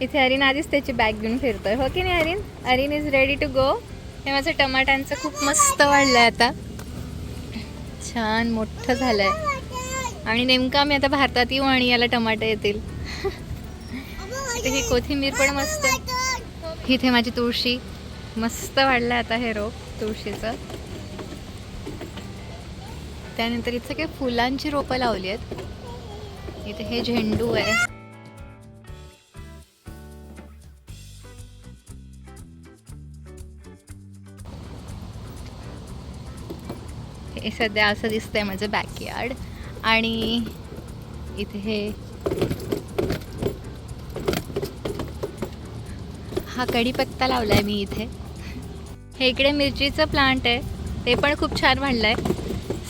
इथे अरिन आधीच त्याची बॅग घेऊन फिरतोय. हो की नाही Arin? Arin is ready to go हे माझं टमाट्यांचं खूप मस्त वाढलंय आता. छान मोठं झालंय. आणि नेमकं आम्ही आता भारतात येऊ आणि याला टमाटे येतील. इथे ही कोथिंबीर पण मस्त आहे. इथे माझी तुळशी. मस्त वाढलं आता हे रोप तुळशीचं. त्यानंतर इथं काही फुलांची रोपं लावली आहेत. इथे हे झेंडू आहे. हे सध्या असं दिसतंय माझं बॅकयार्ड आणि इथे हे हा कढीपत्ता लावलाय मी इथे. हे इकडे मिरचीचं प्लांट आहे. ते पण खूप छान वाढलंय.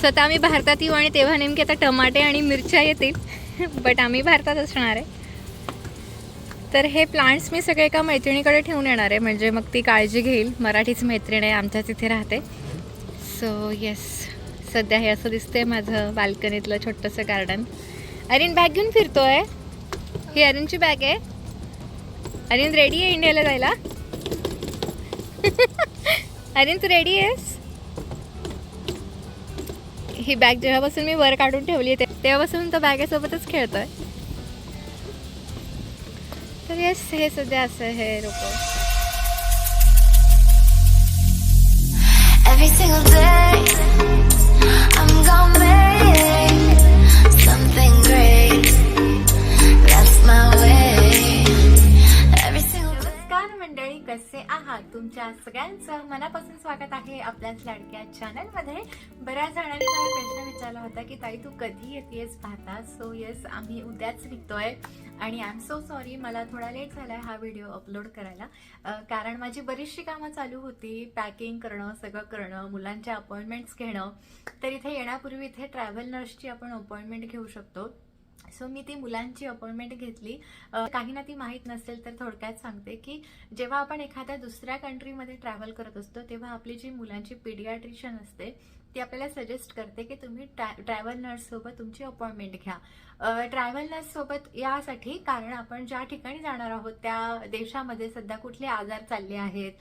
स्वतः आम्ही भारतात येऊ आणि तेव्हा नेमके आता टमाटे आणि मिरच्या येतील. बट आम्ही भारतात असणार आहे. तर हे प्लांट्स मी सगळे एका मैत्रिणीकडे ठेवून येणार आहे. म्हणजे मग ती काळजी घेईल. मराठीच मैत्रीण आहे. आमच्याच इथे राहते. सो येस सध्या हे असं दिसतंय माझं बाल्कनीतलं छोटंसं गार्डन अरिन बॅग घेऊन फिरतोय. ही अरिनची बॅग आहे. अरिन रेडी आहे इंडियाला जायला? अरिन तू रेडी आहेस? ही बॅग जेव्हापासून मी वर काढून ठेवली आहे तेव्हापासून तो बॅगेसोबतच खेळतोय. तर येस हे सध्या असं हे रोपं Every single day, on me. सगळ्यांचं मनापासून स्वागत आहे आपल्याच लाडक्या चॅनलमध्ये बऱ्याच जणांनी मला प्रश्न विचारला होता की ताई तू कधी येतेस पाहता? सो येस आम्ही उद्याच निघतोय. आणि आय एम सो सॉरी मला थोडा लेट झालाय हा व्हिडिओ अपलोड करायला. कारण माझी बरीचशी कामं चालू होती. पॅकिंग करणं सगळं करणं मुलांच्या अपॉइंटमेंट्स घेणं. तर इथे येण्यापूर्वी इथे ट्रॅव्हल नर्सची आपण अपॉइंटमेंट घेऊ शकतो. सो मी ती मुलांची अपॉइंटमेंट घेतली. काही ना ती माहीत नसेल तर थोडक्यात सांगते की जेव्हा आपण एखाद्या दुसऱ्या कंट्रीमध्ये ट्रॅव्हल करत असतो तेव्हा आपली जी मुलांची पिडियाट्रिशन असते ती आपल्याला सजेस्ट करते की तुम्ही ट्रॅव्हल नर्स सोबत तुमची अपॉइंटमेंट घ्या. ट्रॅव्हल नर्स सोबत यासाठी कारण आपण ज्या ठिकाणी जाणार आहोत त्या देशामध्ये सध्या कुठले आजार चालले आहेत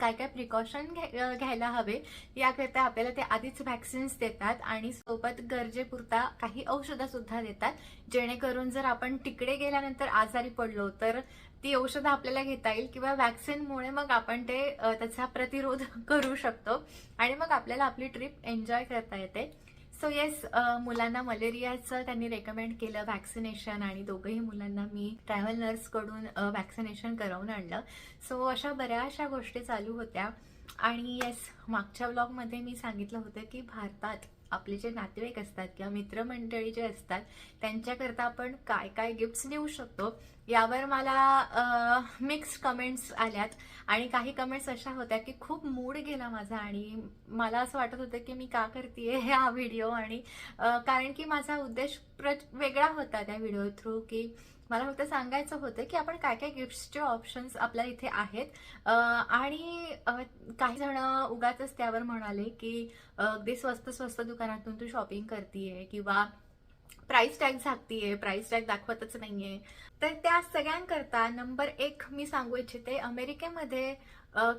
काय काय प्रिकॉशन घ्यायला हवे याकरिता आपल्याला ते आधीच व्हॅक्सिन्स देतात आणि सोबत गरजेपुरता काही औषधं सुद्धा देतात. जेणेकरून जर आपण तिकडे गेल्यानंतर आजारी पडलो तर ती औषधं आपल्याला घेता येईल किंवा वॅक्सिनमुळे मग आपण ते त्याचा प्रतिरोध करू शकतो आणि मग आपल्याला आपली ट्रिप एन्जॉय करता येते. सो येस मुलांना मलेरियाचं त्यांनी रेकमेंड केलं व्हॅक्सिनेशन आणि दोघंही मुलांना मी ट्रॅव्हल नर्सकडून व्हॅक्सिनेशन करवून आणलं. सो अशा बऱ्याचशा गोष्टी चालू होत्या. आणि येस मागच्या ब्लॉगमध्ये मी सांगितलं होतं की भारतात आपले जे नातेवाईक असतात किंवा मित्रमंडळी जे असतात त्यांच्याकरता आपण काय काय गिफ्ट्स देऊ शकतो यावर मला मिक्स्ड कमेंट्स आल्यात. आणि काही कमेंट्स अशा होत्या की खूप मूड गेला माझा आणि मला असं वाटत होतं की मी का करते हा व्हिडिओ आणि कारण की माझा उद्देश प्र वेगळा होता त्या व्हिडिओ थ्रू की मला फक्त सांगायचं होतं की आपण काय काय गिफ्ट्सचे ऑप्शन्स आपल्या इथे आहेत. आणि काही जण उगाच त्यावर म्हणाले की अगदी स्वस्त स्वस्त दुकानातून तू शॉपिंग करतीये किंवा प्राईस टॅग झाकतीये प्राईस टॅग दाखवतच नाहीये. तर त्या सगळ्यांकरता नंबर एक मी सांगू इच्छिते अमेरिकेमध्ये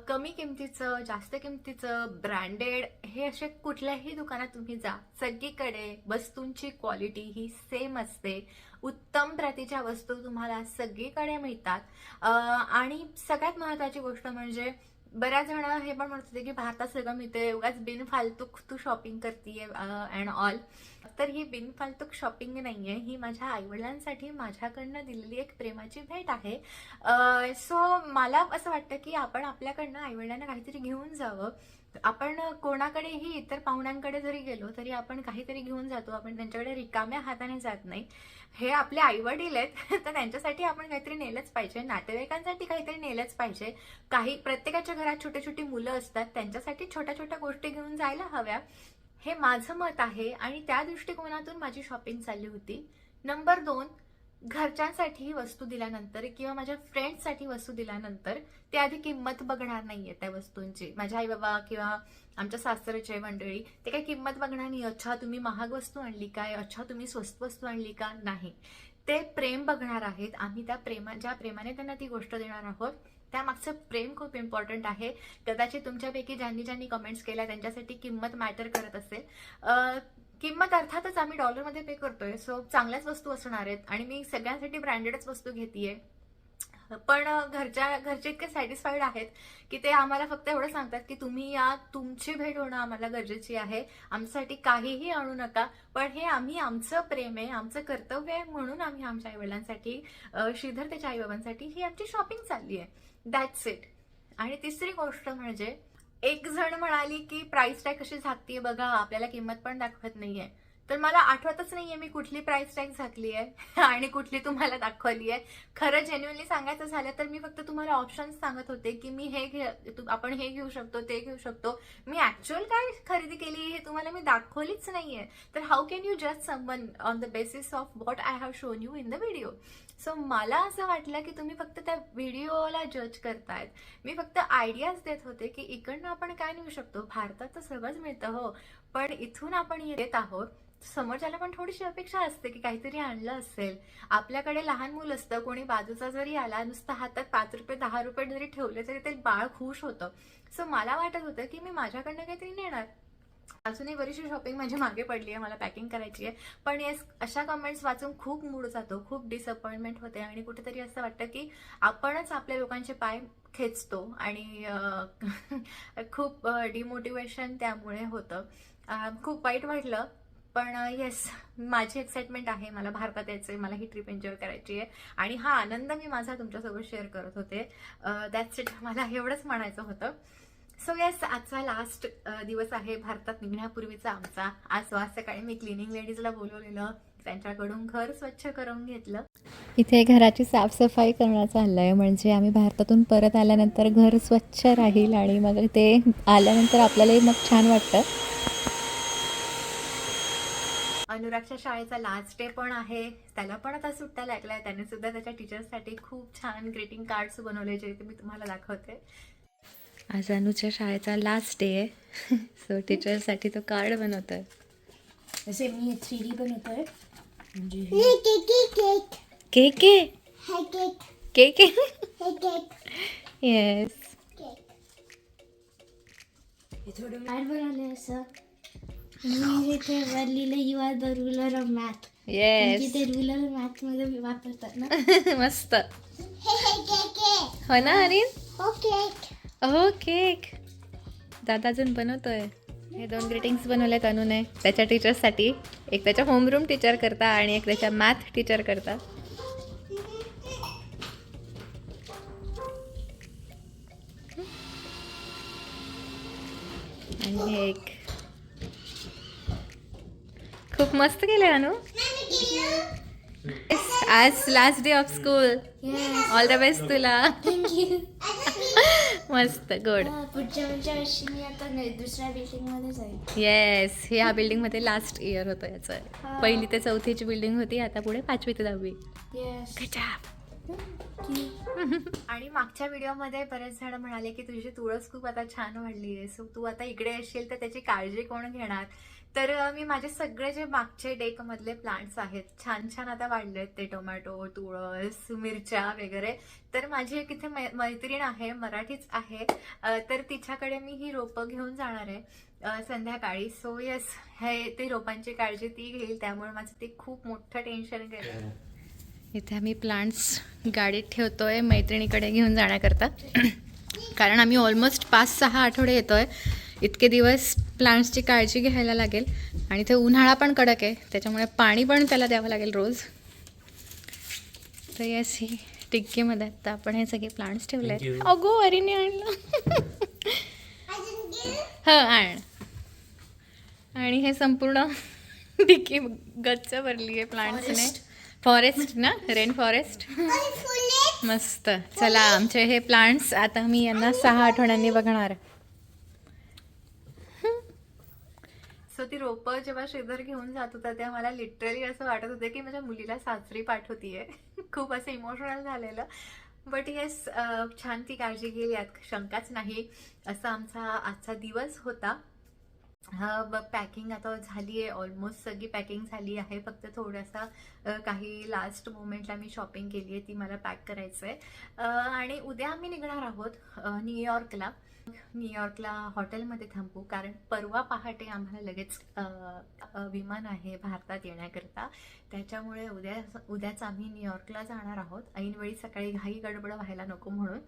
कमी किमतीचं जास्त किमतीचं ब्रँडेड हे असे कुठल्याही दुकानात तुम्ही जा. सगळीकडे वस्तूंची क्वालिटी ही सेम असते. उत्तम प्रतीच्या वस्तू तुम्हाला सगळीकडे मिळतात. आणि सगळ्यात महत्वाची गोष्ट म्हणजे बऱ्याच जण हे पण म्हणत होते की भारतात सगळं मिळते उगाच बिनफालतूक तू शॉपिंग करते अँड ऑल तर ही बिनफालतूक शॉपिंग नाहीये ही माझ्या आईवडिलांसाठी माझ्याकडनं दिलेली एक प्रेमाची भेट आहे. सो मला असं वाटतं की आपण आपल्याकडनं आईवडिलांना काहीतरी घेऊन जावं. आपण कोणाकडेही इतर पाहुण्यांकडे जरी गेलो तरी आपण काहीतरी घेऊन जातो. आपण त्यांच्याकडे रिकाम्या हाताने जात नाही. हे आपले आईवडील आहेत तर त्यांच्यासाठी आपण काहीतरी नेलंच पाहिजे. नातेवाईकांसाठी काहीतरी नेलंच पाहिजे. काही प्रत्येकाच्या घरात छोटी छोटी मुलं असतात. त्यांच्यासाठी छोट्या छोट्या गोष्टी घेऊन जायला हव्या. हे माझं मत आहे. आणि त्या दृष्टिकोनातून माझी शॉपिंग चालली होती. नंबर दोन घरच्यांसाठी वस्तू दिल्यानंतर किंवा माझ्या फ्रेंड्ससाठी वस्तू दिल्यानंतर ते आधी किंमत बघणार नाहीये त्या वस्तूंची. माझ्या आई बाबा किंवा आमच्या सासरचे मंडळी ते काही किंमत बघणार नाही अच्छा तुम्ही महाग वस्तू आणली काय? अच्छा तुम्ही स्वस्त वस्तू आणली का? नाही. ते प्रेम बघणार आहेत. आम्ही त्या प्रेमा ज्या प्रेमाने त्यांना ती गोष्ट देणार आहोत त्यामागचं प्रेम खूप इम्पॉर्टंट आहे. कदाचित तुमच्यापैकी ज्यांनी ज्यांनी कमेंट्स केल्या त्यांच्यासाठी किंमत मॅटर करत असेल. किंमत अर्थातच आम्ही डॉलरमध्ये पे करतोय. सो चांगल्याच वस्तू असणार आहेत. आणि मी सगळ्यांसाठी ब्रँडेडच वस्तू घेतीये. पण घरच्या घरचे इतके सॅटिस्फाईड आहेत की ते आम्हाला फक्त एवढं सांगतात की तुम्ही या तुमची भेट होणं आम्हाला गरजेची आहे. आमच्यासाठी काहीही आणू नका. पण हे आम्ही आमचं प्रेम आहे आमचं कर्तव्य आहे म्हणून आम्ही आमच्या आईवडिलांसाठी श्रीधर त्याच्या आईबाबांसाठी ही आमची शॉपिंग चालली आहे दॅट्स इट आणि तिसरी गोष्ट म्हणजे एक जण म्हणाली की प्राइस टॅग कशी झाकतीये बघा आपल्याला किंमत पण दाखवत नाहीये. तर मला आठवतच नाहीये मी कुठली प्राइस टॅग झाकली आहे आणि कुठली तुम्हाला दाखवली आहे खरं जेन्युअनली सांगायचं झालं तर मी फक्त तुम्हाला ऑप्शन्स सांगत होते की मी हे घे तू- आपण हे घेऊ शकतो ते घेऊ शकतो. मी ऍक्च्युअल काय खरेदी केली हे तुम्हाला मी दाखवलीच नाहीये. तर how can you just someone on the basis of what I have shown you in the video so मला असं वाटलं की तुम्ही फक्त त्या व्हिडिओला जज करतायत. मी फक्त आयडियाज देत होते की इकडनं आपण काय नेऊ शकतो? भारतात तर सगळंच मिळतं हो. पण इथून आपण येत आहोत. समोरच्याला पण थोडीशी अपेक्षा असते की काहीतरी आणलं असेल. आपल्याकडे लहान मूल असतं कोणी बाजूचा जरी आला नुसतं हातात पाच रुपये दहा रुपये जरी ठेवले तरी ते बाळ खुश होतं. सो मला वाटत होतं की मी माझ्याकडनं काहीतरी नेणार. अजूनही बरीचशी शॉपिंग माझ्या मागे पडली आहे मला पॅकिंग करायची आहे. पण येस अशा कमेंट्स वाचून खूप मूड जातो खूप डिसअपॉइंटमेंट होते. आणि कुठेतरी असं वाटतं की आपणच आपल्या लोकांचे पाय खेचतो आणि खूप डिमोटिवेशन त्यामुळे होतं. खूप वाईट वाटलं पण येस माझी एक्साइटमेंट आहे मला भारतात यायचं आहे मला ही ट्रिप एन्जॉय करायची आहे. आणि हा आनंद मी माझा तुमच्यासोबत शेअर करत होते. दॅट्स इट मला एवढंच म्हणायचं होतं. सो येस आजचा लास्ट दिवस आहे भारतात निघण्यापूर्वीचा आमचा. आज सकाळी मी क्लिनिंग लेडीजला बोलवलेलं. त्यांच्याकडून घर स्वच्छ करून घेतलं. इथे घराची साफसफाई करणं चाललं आहे म्हणजे आम्ही भारतातून परत आल्यानंतर घर स्वच्छ राहील आणि मग ते आल्यानंतर आपल्यालाही मग छान वाटतं. अनुरागच्या शाळेचा लास्ट डे पण आहे. त्याला पण आता सुट्ट्या लागलाय. त्याने सुद्धा त्याच्या टीचर्ससाठी खूप छान ग्रीटिंग कार्ड्स बनवले जे ते मी तुम्हाला दाखवते. आज अनुच्या शाळेचा लास्ट डे आहे. सो टीचरसाठी तो कार्ड बनवतो आहे जसे मी थ्री डी बनवतोय. म्हणजे केक आहे केक आहे? येस हे थोडं मॅथ बनवलंय असं. मी वर लिहिलं you are the ruler of math yes ते रुलर मॅथमध्ये वापरतात ना. मस्त. हो ना अरिन हो केक दादा अजून बनवतोय. हे दोन ग्रीटिंग्स बनवलेत अनुने. त्याच्या टीचर्ससाठी एक त्याच्या होमरूम टीचर करता आणि एक त्याच्या मॅथ टीचर करता. आणि हे एक. खूप मस्त केलंय अनु. आज last day of school all the best तुला. मस्त गुड पुढच्या पुढच्या वर्षी मी आता दुसऱ्या बिल्डिंगमध्ये जाईल. येस ह्या बिल्डिंगमध्ये लास्ट इयर होतं याचं. हा. पहिली ते चौथीची बिल्डिंग होती आता पुढे पाचवी ते दहावी. येस आणि मागच्या व्हिडिओमध्ये बरेच जण म्हणाले की तुझी तुळस खूप आता छान वाढली आहे. सो तू आता इकडे येशील तर त्याची काळजी कोण घेणार? तर मी माझे सगळे जे मागचे डेक मधले प्लांट्स आहेत छान छान आता वाढले आहेत ते टोमॅटो तुळस मिरच्या वगैरे. तर माझी एक इथे मै- मैत्रीण आहे मराठीच आहे. तर तिच्याकडे मी ही रोपं घेऊन जाणार आहे संध्याकाळी. सो येस हे ते रोपांची काळजी ती घेईल त्यामुळे माझं ते खूप मोठं टेन्शन गेलं इथे आम्ही प्लांट्स गाडीत ठेवतोय मैत्रिणीकडे घेऊन जाण्याकरता. कारण आम्ही ऑलमोस्ट पाच सहा आठवडे येतोय. इतके दिवस प्लांट्सची काळजी घ्यायला लागेल. आणि ते उन्हाळा पण कडक आहे त्याच्यामुळे पाणी पण त्याला द्यावं लागेल रोज. तर येस ही टिक्कीमध्ये आता आपण हे सगळे प्लांट्स ठेवले आहेत. अगो अरीने आणलं. हो आण. आणि हे संपूर्ण टिक्की गच्च भरली आहे प्लांट्सने फॉरेस्ट ना? रेन फॉरेस्ट मस्त. चला आमचे हे प्लांट्स आता मी यांना सहा आठवड्यांनी बघणार. सो ती रोपं जेव्हा श्रीधर घेऊन जात होता तेव्हा मला लिटरली असं वाटत होतं की माझ्या मुलीला सासरी पाठवतीये. खूप असं इमोशनल झालेलं. बट येस छान ती काळजी घेईल यात शंकाच नाही. असा आमचा आजचा दिवस होता. पॅकिंग आता झाली आहे ऑलमोस्ट सगळी पॅकिंग झाली आहे. फक्त थोडासा काही लास्ट मोमेंटला मी शॉपिंग केली आहे ती मला पॅक करायचं आहे आणि उद्या आम्ही निघणार आहोत न्यूयॉर्कला न्यूयॉर्कला हॉटेलमध्ये थांबू कारण परवा पहाटे आम्हाला लगेच विमान आहे भारतात येण्याकरता. त्याच्यामुळे उद्या उद्याच आम्ही न्यूयॉर्कला जाणार आहोत. ऐनवेळी सकाळी घाई गडबड व्हायला नको म्हणून.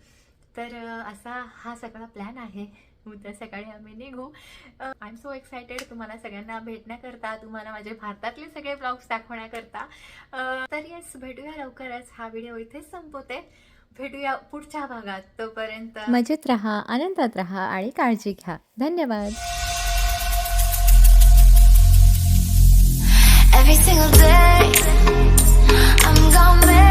तर असा हा सगळा प्लॅन आहे. उद्या सकाळी आम्ही निघू. आय एम सो एक्सायटेड तुम्हाला सगळ्यांना भेटण्याकरता तुम्हाला माझे भारतातले सगळे ब्लॉग्स दाखवण्याकरता. तर येस भेटूया लवकरच. हा व्हिडिओ इथेच संपवते. भेटूया पुढच्या भागात तोपर्यंत मजेत राहा आनंदात राहा आणि काळजी घ्या धन्यवाद Every single day, I'm gone.